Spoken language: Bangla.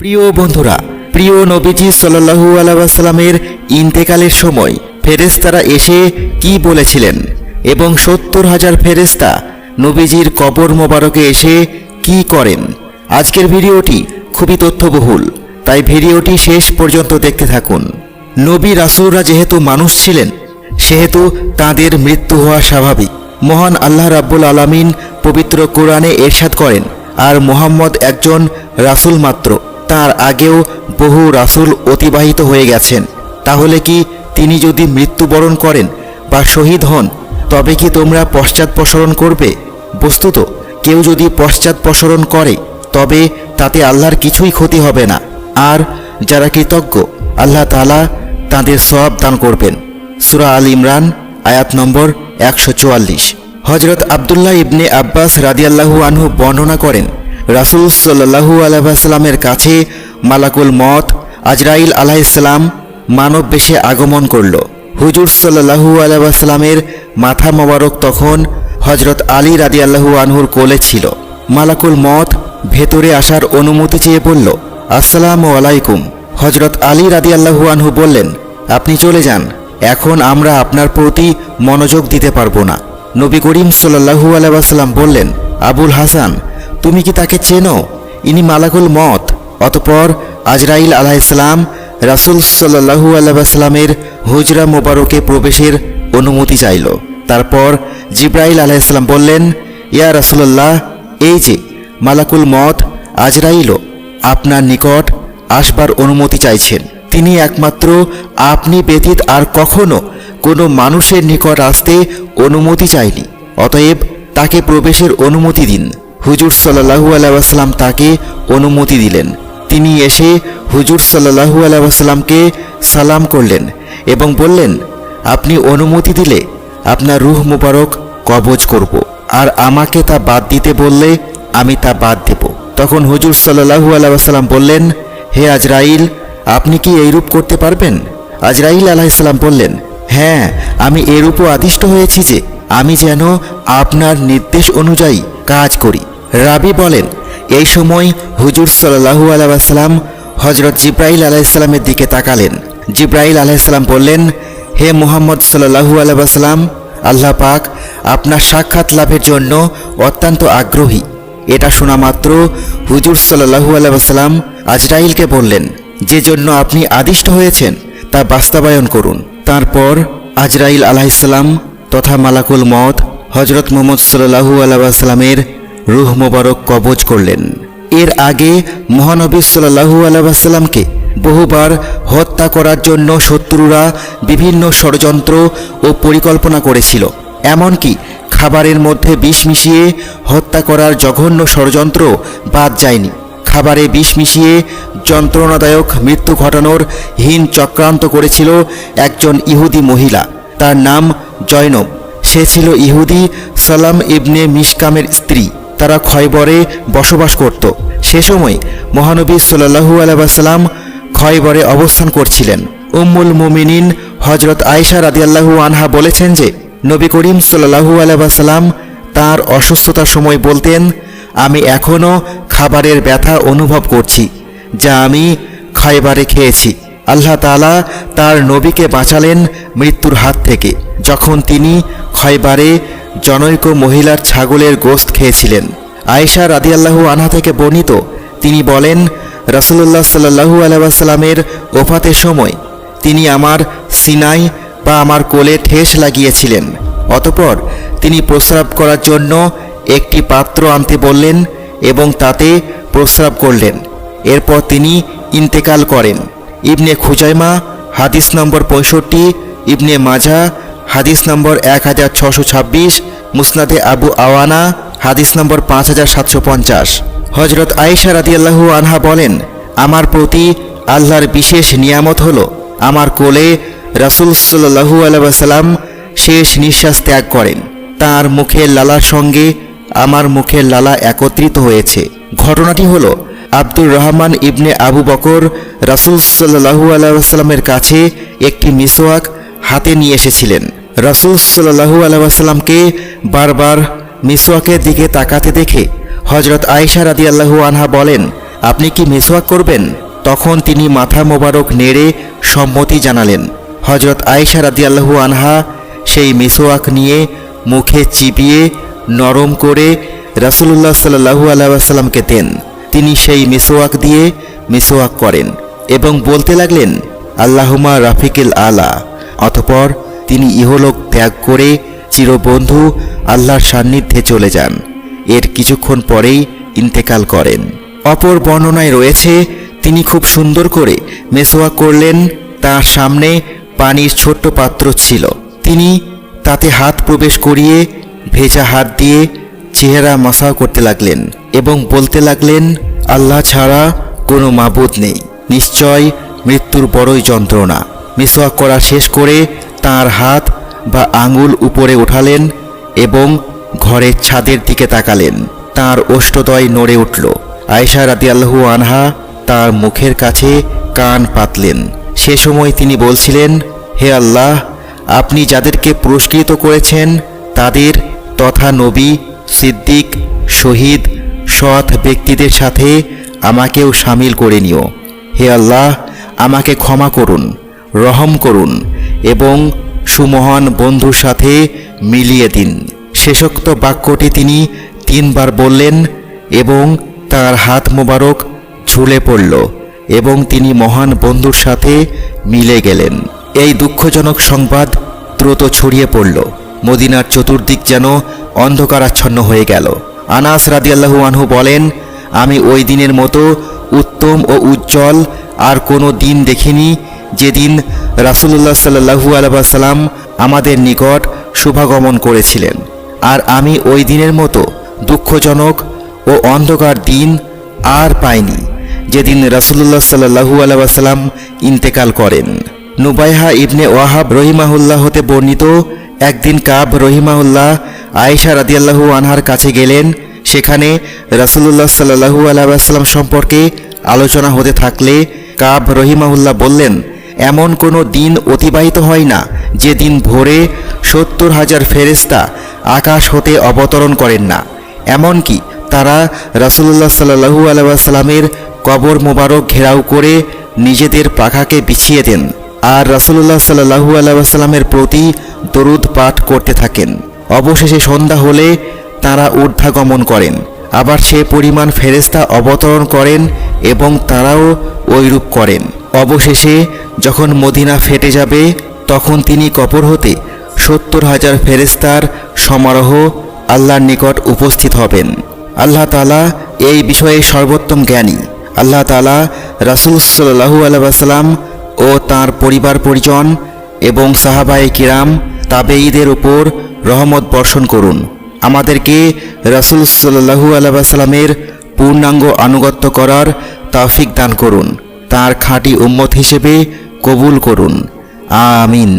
প্রিয় বন্ধুরা, প্রিয় নবীজি সাল্লাহু আলাইসাল্লামের ইন্তেকালের সময় ফেরেস্তারা এসে কি বলেছিলেন এবং সত্তর হাজার ফেরেস্তা নবীজির কবর মোবারকে এসে কি করেন? আজকের ভিডিওটি খুবই তথ্যবহুল, তাই ভিডিওটি শেষ পর্যন্ত দেখতে থাকুন। নবী রাসুলরা যেহেতু মানুষ ছিলেন, সেহেতু তাদের মৃত্যু হওয়া স্বাভাবিক। মহান আল্লাহ রাব্বুল আলামিন পবিত্র কোরআনে এরশাদ করেন, আর মোহাম্মদ একজন রাসূল মাত্র। তার আগেও বহু রাসূল অতিবাহিত হয়ে গেছেন। তাহলে কি তিনি যদি মৃত্যুবরণ করেন বা শহীদ হন, তবে কি তোমরা পশ্চাৎপসরণ করবে? বস্তুত, কেউ যদি পশ্চাৎপসরণ করে, তবে তাতে আল্লাহর কিছুই ক্ষতি হবে না। আর যারা কৃতজ্ঞ, আল্লাহ তাআলা তাদের সব দান করবেন। সুরা আল ইমরান, আয়াত নম্বর একশো চুয়াল্লিশ। হজরত আবদুল্লাহ ইবনে আব্বাস রাদিয়াল্লাহু আনহু বর্ণনা করেন রাসুল সাল্লাহু আলাইসাল্লামের কাছে মালাকুল মত আজরাইল আলাইসাল্লাম মানব বেশে আগমন করল। হুজুর সাল্লাহু আলাইসাল্লামের মাথা মোবারক তখন হজরত আলী রাদিয়াল্লাহু আনহুর কোলে ছিল। মালাকুল মত ভেতরে আসার অনুমতি চেয়ে বলল, আসসালামু আলাইকুম। হজরত আলী রাদিয়াল্লাহু আনহু বললেন, আপনি চলে যান, এখন আমরা আপনার প্রতি মনোযোগ দিতে পারব না। নবী করিম সাল্লাহু আলাইসাল্লাম বললেন, আবুল হাসান তুমি কি তাকে চেনো? ইনি মালাকুল মত অতপর আজরাইল আলাইসালাম রাসুল সাল্লাহু আলাইসাল্লামের হুজরা মোবারকে প্রবেশের অনুমতি চাইল। তারপর জিব্রাইল আলাইসাল্লাম বললেন, ইয়া রাসুল্লাহ এই যে মালাকুল মত আজরাইলও আপনার নিকট আসবার অনুমতি চাইছেন। তিনি একমাত্র আপনি ব্যতীত আর কখনো কোনো মানুষের নিকট আসতে অনুমতি চাইনি। অতএব তাকে প্রবেশের অনুমতি দিন। হুজুর সাল্লাহু আলাইসাল্লাম তাকে অনুমতি দিলেন। তিনি এসে হুজুর সাল্লাহু আলাইসাল্লামকে সালাম করলেন এবং বললেন, আপনি অনুমতি দিলে আপনার রুহ মুবারক কবজ করব। আর আমাকে তা বাদ দিতে বললে আমি তা বাদ দেব। তখন হুজুর সাল্লাহু আলাইসাল্লাম বললেন, হে আজরাইল, আপনি কি এইরূপ করতে পারবেন? আজরাইল আলাইসাল্লাম বললেন হ্যাঁ আমি এরূপও আদিষ্ট হয়েছি যে আমি যেন আপনার নির্দেশ অনুযায়ী কাজ করি। রাবি বলেন, এই সময় হুজুর সাল্লাহু আলাইসাল্লাম হজরত জিব্রাইল আলাইসাল্লামের দিকে তাকালেন। জিব্রাইল আলাইসাল্লাম বললেন, হে মোহাম্মদ সাল্লাহু আলাইসাল্লাম আল্লাহ পাক আপনার সাক্ষাৎ লাভের জন্য অত্যন্ত আগ্রহী। এটা শোনা মাত্র হুজুর সাল্লাহু আলাইসাল্লাম আজরাইলকে বললেন, যে জন্য আপনি আদিষ্ট হয়েছেন, তা বাস্তবায়ন করুন। তারপর আজরাইল আলাইসাল্লাম তথা মালাকুল মত হজরত মোহাম্মদ সাল্লাহু আলাইসাল্লামের রুহ মোবারক কবজ করলেন। এর আগে মহানবী সাল্লাহু আলাইসাল্লামকে বহুবার হত্যা করার জন্য শত্রুরা বিভিন্ন ষড়যন্ত্র ও পরিকল্পনা করেছিল। এমনকি খাবারের মধ্যে বিষ মিশিয়ে হত্যা করার জঘন্য ষড়যন্ত্র বাদ যায়নি। খাবারে বিষ মিশিয়ে যন্ত্রণাদায়ক মৃত্যু ঘটানোর হীন চক্রান্ত করেছিল একজন ইহুদি মহিলা। তার নাম জয়নব। সে ছিল ইহুদি সালাম ইবনে মিসকামের স্ত্রী। তারা খয়বরে বসবাস করত। সে সময় মহানবী সাল্লাহু আলাইসাল্লাম খয়বরে অবস্থান করছিলেন। উম্মুল মুমিনিন হজরত আয়েশা রাদিয়াল্লাহু আনহা বলেছেন যে, নবী করিম সাল্লাহু আলাইসাল্লাম তার অসুস্থতার সময় বলতেন, আমি এখনও খাবারের ব্যথা অনুভব করছি, যা আমি খয়বারে খেয়েছি। আল্লাহ তালা তার নবীকে বাঁচালেন মৃত্যুর হাত থেকে, যখন তিনি খয়বারে জনৈক মহিলার ছাগলের গোস্ত খেয়েছিলেন। আয়েশা রাদিয়াল্লাহু আনহা থেকে বর্ণিত, তিনি বলেন, রাসুলুল্লাহ সাল্লাহু আলাইসাল্লামের ওফাতের সময় তিনি আমার সিনাই বা আমার কোলে ঠেস লাগিয়েছিলেন। অতপর তিনি প্রস্রাব করার জন্য একটি পাত্র আনতে বললেন এবং তাতে প্রস্রাব করলেন। এরপর তিনি ইন্তেকাল করেন। ইবনে খুজাইমা, হাদিস নম্বর পঁয়ষট্টি, ইবনে মাঝা হাদিস নম্বর এক হাজার ছশো ছাব্বিশ, মুসনাদে আবু আওয়ানা, হাদিস নম্বর পাঁচ হাজার সাতশো পঞ্চাশ। হজরত আয়েশা রাদিয়াল্লাহু আনহা বলেন, আমার প্রতি আল্লাহর বিশেষ নিয়ামত হলো আমার কোলে রাসুল সাল্লাহু আলাইসাল্লাম শেষ নিঃশ্বাস ত্যাগ করেন। তার মুখের লালার সঙ্গে আমার মুখের লালা একত্রিত হয়েছে। ঘটনাটি হলো আব্দুর রহমান ইবনে আবু বকর রাসুল সাল্লাহু আলাইসাল্লামের কাছে একটি মিসওয়াক হাতে নিয়ে এসেছিলেন। রাসুল সাল্লাহু আলাইসাল্লামকে বারবার মিসওয়াকের দিকে তাকাতে দেখে হজরত আয়েশা রাদিয়াল্লাহু আনহা বলেন, আপনি কি মেসোয়াক করবেন? তখন তিনি মাথা মোবারক নেড়ে সম্মতি জানালেন। হজরত আয়েশা রাদিয়াল্লাহু আনহা সেই মিসওয়াক নিয়ে মুখে চিবিয়ে নরম করে রাসূলুল্লাহ সাল্লাহু আলাইসাল্লামকে দেন। তিনি সেই মিসওয়াক দিয়ে মেসোয়াক করেন এবং বলতে লাগলেন আল্লাহুমা রাফিকিল আলা। অতপর তিনি ইহলোক ত্যাগ করে চিরবন্ধু আল্লাহর সান্নিধ্যে চলে যান। এর কিছুক্ষণ পরেই ইন্তেকাল করেন। অপর বর্ণনায় রয়েছে, তিনি খুব সুন্দর করে মেসোয়া করলেন, তার সামনে পানির ছোট্ট পাত্র ছিল। তিনি তাতে হাত প্রবেশ করিয়ে ভেজা হাত দিয়ে চেহারা মাসা করতে লাগলেন এবং বলতে লাগলেন, আল্লাহ ছাড়া কোনো মাবুদ নেই। নিশ্চয় মৃত্যুর বড়ই যন্ত্রণা। মিসওয়াক করা শেষ করে তার হাত বা আঙুল উপরে উঠালেন এবং ঘরের ছাদের দিকে তাকালেন। তার ওষ্ঠদয় নড়ে উঠল। আয়েশা রাদিয়াল্লাহু আনহা তার মুখের কাছে কান পাতলেন। সে সময় তিনি বলছিলেন, হে আল্লাহ, আপনি যাদেরকে পুরস্কৃত করেছেন, তাদের তথা নবী, সিদ্দিক, শহীদ, সৎ ব্যক্তিদের সাথে আমাকেও সামিল করে নিও। হে আল্লাহ, আমাকে ক্ষমা করুন, রহম করুন এবং সুমহান বন্ধুর সাথে মিলিয়ে দিন। শেষোক্ত বাক্যটি তিনি তিনবার বললেন এবং তার হাত মোবারক ঝুলে পড়ল এবং তিনি মহান বন্ধুর সাথে মিলে গেলেন। এই দুঃখজনক সংবাদ দ্রুত ছড়িয়ে পড়ল। মদিনার চতুর্দিক যেন অন্ধকারাচ্ছন্ন হয়ে গেল। আনাস রাদিয়াল্লাহু আনহু বলেন, আমি ওই দিনের মতো উত্তম ও উজ্জ্বল আর কোনো দিন দেখিনি যেদিন রাসুলুল্লাহ সাল্লাহু আলাইসাল্লাম আমাদের নিকট শুভাগমন করেছিলেন। আর আমি ওই দিনের মতো দুঃখজনক ও অন্ধকার দিন আর পাইনি যেদিন রাসুলুল্লাহ সাল্লাহু আলাইসাল্লাম ইন্তেকাল করেন। নুবাইহা ইবনে ওয়াহাব রহিমাহুল্লাহ হতে বর্ণিত একদিন কাব রহিমাহুল্লাহ আয়েশা রাদিয়াল্লাহু আনহার কাছে গেলেন। সেখানে রাসুলুল্লাহ সাল্লাহু আলাইসাল্লাম সম্পর্কে আলোচনা হতে থাকলে কাব রহিমাহুল্লাহ বললেন এমন কোনো দিন অতিবাহিত হয় না, যে দিন ভোরে সত্তর হাজার ফেরেস্তা আকাশ হতে অবতরণ করেন না। এমনকি তারা রাসুলুল্লাহ সাল্লাহু আলাইসাল্লামের কবর মোবারক ঘেরাও করে নিজেদের পাখাকে বিছিয়ে দেন আর রাসুলুল্লাহ সাল্লাহু আলাইসাল্লামের প্রতি দরুদ পাঠ করতে থাকেন। অবশেষে সন্ধ্যা হলে তারা ঊর্ধ্বাগমন করেন, আবার সে পরিমাণ ফেরেস্তা অবতরণ করেন এবং তারাও ওইরূপ করেন। অবশেষে যখন মদিনা ফেটে যাবে, তখন তিনি কপর হতে সত্তর হাজার ফেরেস্তার সমারোহ আল্লাহর নিকট উপস্থিত হবেন। আল্লাহ তালা এই বিষয়ে সর্বোত্তম জ্ঞানী। আল্লাহ তালা রাসুল সাল্লাহু আলাইসাল্লাম ও তার পরিবার পরিজন এবং সাহাবাই কিরাম, তাবেঈদের উপর রহমত বর্ষণ করুন। আমাদেরকে রাসুল সাল্লাহু আলাইসাল্লামের পূর্ণাঙ্গ আনুগত্য করার তাফিক দান করুন। তার খাঁটি উম্মত হিসেবে কবুল করুন। আমিন।